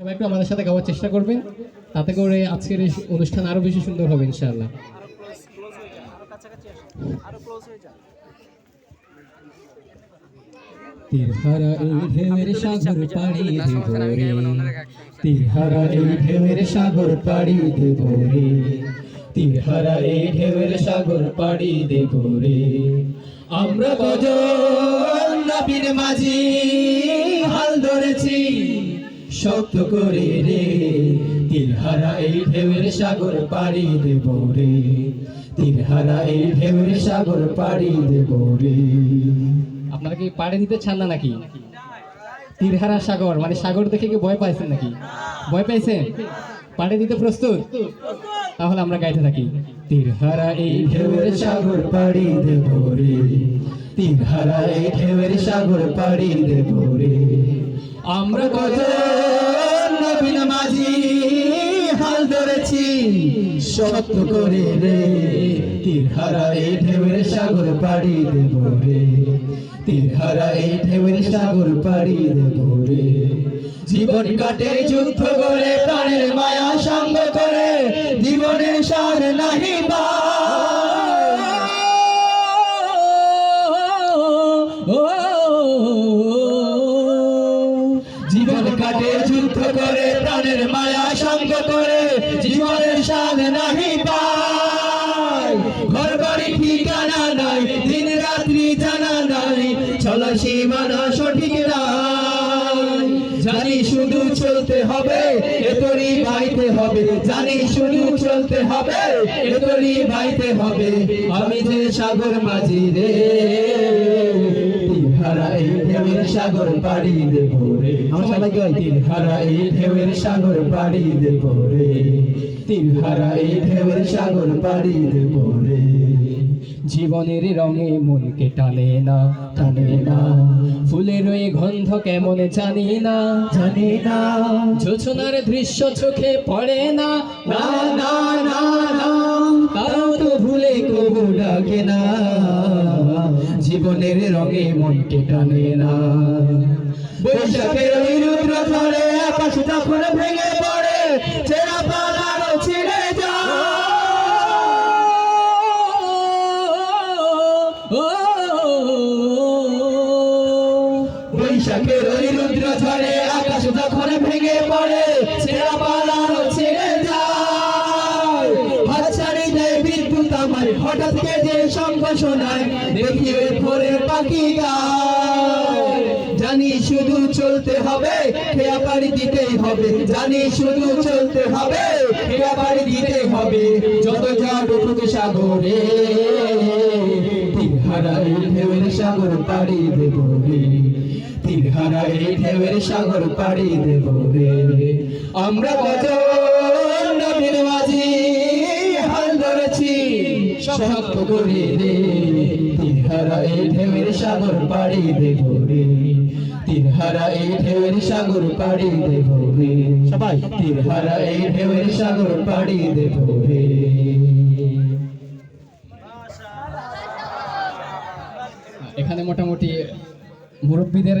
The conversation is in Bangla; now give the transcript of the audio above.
সবাই একটু আমাদের সাথে গাওয়ার চেষ্টা করবেন। তাতে করে আজকের এই অনুষ্ঠান আরও বেশি সুন্দর হবে, ইনশাআল্লাহ। সাগর পাড়ি দেব রে তীরহারা এই ঢেউয়ের সাগর পাড়ি দেব রে আমরা কজন নবীর মাঝি হাল ধরেছি। শক্ত করে রে তীরহারা এই ঢেউয়ের সাগর পাড়ি দেব রে তীরহারা এই ঢেউয়ের সাগর পাড়ি দেব রে। আপনারা কি পাড়ে দিতে চান না নাকি? তীরহারা সাগর মানে সাগর দেখে কি ভয় পাইছেন নাকি? ভয় পাইছেন? পাড়ে দিতে প্রস্তুত? তাহলে আমরা গাইতে থাকি। তীরহারা এই ঢেউয়ের সাগর পাড়ি দেব রে তীরহারা এই ঢেউয়ের সাগর পাড়ি দেব রে। আমরা কত নবী নামাজি হাল ধরেছি? সত্য করে রে তীরহারা এই ঢেউয়ের সাগর পাড়ি দেব রে তীরহারা এই ঢেউয়ের সাগর পাড়ি দেব রে। জীবন কাটে যুদ্ধ করে প্রাণের প্রাণের মায়া সঙ্গ করে, জীবনের সাল নাহি পায়। ঘর বাড়ি ঠিকানা নাই দিন রাত্রি জানা নাই, চলা সীমানা সঠিক নাই। জানি শুধু চলতে হবে এতরি ভাইতে হবে। জানি শুধু চলতে হবে এতরি ভাইতে হবে। আমি যে সাগর মাঝি রে। ঢেউয়ের সাগর পাড়ি দেব রে। আমার সবাইকে ওই তিনহারা এই সাগর পাড়ি জীবনের রঙে মনকে টানে না টানে না। ফুলের ওই গন্ধ কেমন জানি না জানি না। যোচনার দৃশ্য চোখে পড়ে না। না না না জীবনের রঙে মনকে টানে না। বৈশাখের রুদ্র ধরে আকাশ তখন ভেঙে পড়ে। চেরা হঠাৎ যে শঙ্খ শোনায় দেখি পাখি জানি শুধু চলতে হবে, খেয়া দিতেই হবে। জানি শুধু চলতে হবে, খেয়া দিতেই হবে। যত যা সাগরে সাগর পাড়ি দেব রে। সাগর পাড়ি দেব রে। আমরা কত শক্ত করে রে তিনহারা এই ঢেউয়ের সাগর পাড়ি দেব রে তিনহারা এই ঢেউয়ের সাগর পাড়ি দেব রে সবাই। তিনহারা এই ঢেউয়ের সাগর পাড়ি দেব রে এখানে মোটামুটি মুরব্বীদের